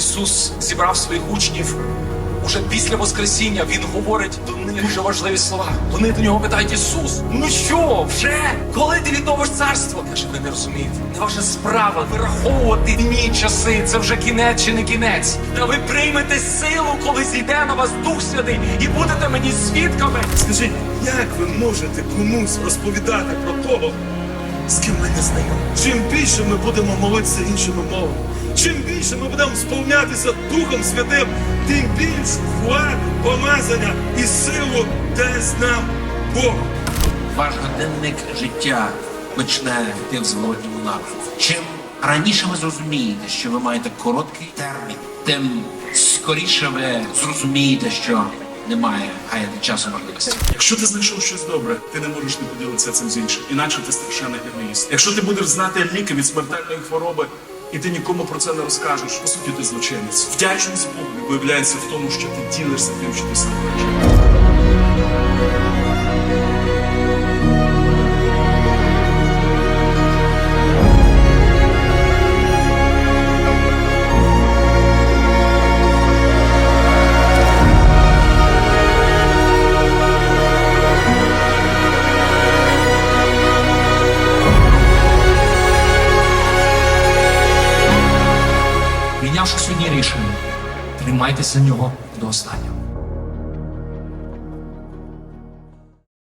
Ісус зібрав своїх учнів, уже після Воскресіння Він говорить до них дуже важливі слова. Вони до нього питають Ісус, ну що, вже? Коли ти відновиш царство? Каже, ви не розумієте. Не ваша справа вираховувати дні, часи. Це вже кінець чи не кінець. Та ви приймете силу, коли зійде на вас Дух Святий, і будете мені свідками. Скажіть, як ви можете комусь розповідати про того, з ким ми не знайомі? Чим більше ми будемо молитися іншими мовами, чим більше ми будемо сповнятися Духом Святим, тим більш владу, помазання і силу дасть нам Бог. Ваш годинник життя почне йти в зворотньому напрямку. Чим раніше ви зрозумієте, що ви маєте короткий термін, тим скоріше ви зрозумієте, що немає гаяти часу можливості. Якщо ти знайшов щось добре, ти не можеш не поділитися цим з іншим. Інакше ти страшенний егоїст. Якщо ти будеш знати ліки від смертельної хвороби, і ти нікому про це не розкажеш, по суті, ти злочинець. Вдячність Богу виявляється в тому, що ти ділишся тим, що ти сам пережив. Прийнявши сьогодні рішення, тримайтеся нього до останнього.